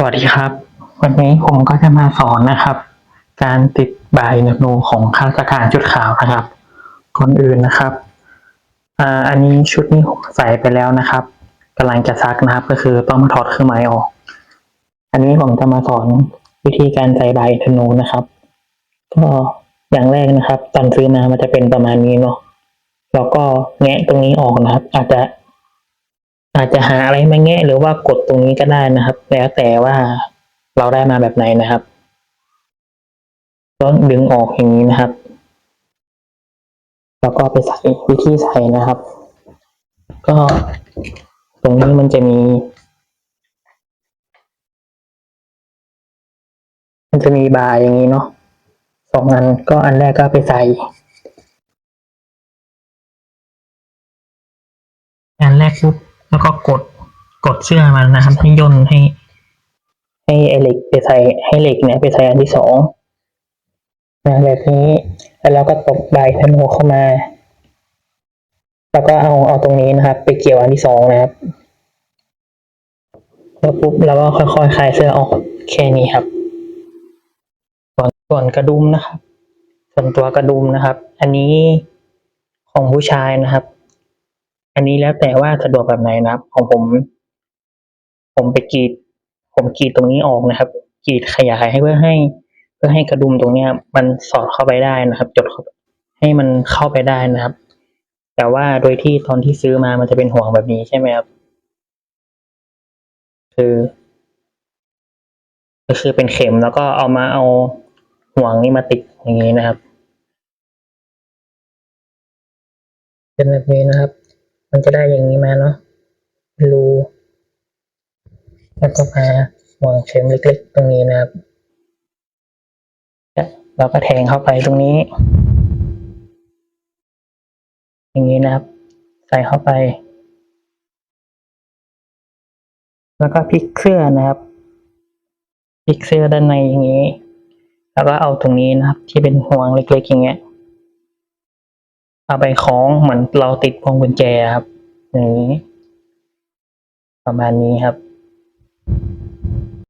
สวัสดีครับ วันนี้ผมก็จะมาสอนนะครับ การติดใบนโนของข้าราชการชุดขาวนะครับก่อนอื่นนะครับอ่าอันนี้ชุดนี้ผมใส่ไปแล้วนะครับกำลังจะซักนะครับ ก็คือต้องมาถอดเครื่องหมายออก อันนี้ผมจะมาสอนวิธีการใส่ใบธนูนะครับ ก็อย่างแรกนะครับ ตอนซื้อมามันจะเป็นประมาณนี้เนาะแล้วก็แงะตรงนี้ออกนะครับ อาจจะ อาจจะหาอะไรมาแงะหรือว่ากดตรงนี้ก็ได้นะครับ แล้วแต่ว่าเราได้มาแบบไหนนะครับก็ดึงออกอย่างนี้นะครับ แล้วก็ไปใส่วิธีใส่นะครับ ก็ตรงนี้มันจะมี มันจะมีบาร์อย่างนี้เนาะสองอันก็อันแรกก็ไปใส่ อันแรกปุ๊บ แล้วก็กดกดเสื้อมันนะครับ ให้ย่นให้ ให้ไอเหล็กไปใส่ให้เหล็กเนี่ยไปใส่อันที่สองนะแบบนี้แล้วเราก็ตบใบธนูเข้ามา แล้วก็เอาเอาตรงนี้นะครับ ไปเกี่ยวอันที่สองนะครับแล้วปุ๊บเราก็ค่อยๆคลายเสื้อออกแค่นี้ครับ ส่วนส่วนกระดุมนะครับ ส่วนตัวกระดุมนะครับ อันนี้ของผู้ชายนะครับ อันนี้แล้วแต่ว่าสะดวกแบบไหนนะครับ ของผม ผมไปกรีด ผมกรีดตรงนี้ออกนะครับกรีดขยายให้เพื่อให้ เพื่อให้กระดุมตรงเนี้ย มันสอดเข้าไปได้นะครับ จดให้มันเข้าไปได้นะครับ แต่ว่าโดยที่ตอนที่ซื้อมามันจะเป็นห่วงแบบนี้ใช่ไหมครับ คือก็คือเป็นเข็มแล้วก็เอามาเอาห่วงนี้มาติดอย่างนี้นะครับ เป็นแบบนี้นะครับ มันจะได้อย่างนี้มาเนาะรูแล้วก็มาห่วงเข็มเล็กๆ ตรงนี้นะครับเราก็แทงเข้าไปตรงนี้ อย่างนี้นะครับ ใส่เข้าไป แล้วก็พลิกเสื้อนะครับพลิกเสื้อด้านในอย่างนี้ แล้วก็เอาตรงนี้นะครับ ที่เป็นห่วงเล็กๆอย่างเงี้ย เอาไปคล้องเหมือนเราติดพวงกุญแจครับอย่างนี้ ประมาณนี้ครับ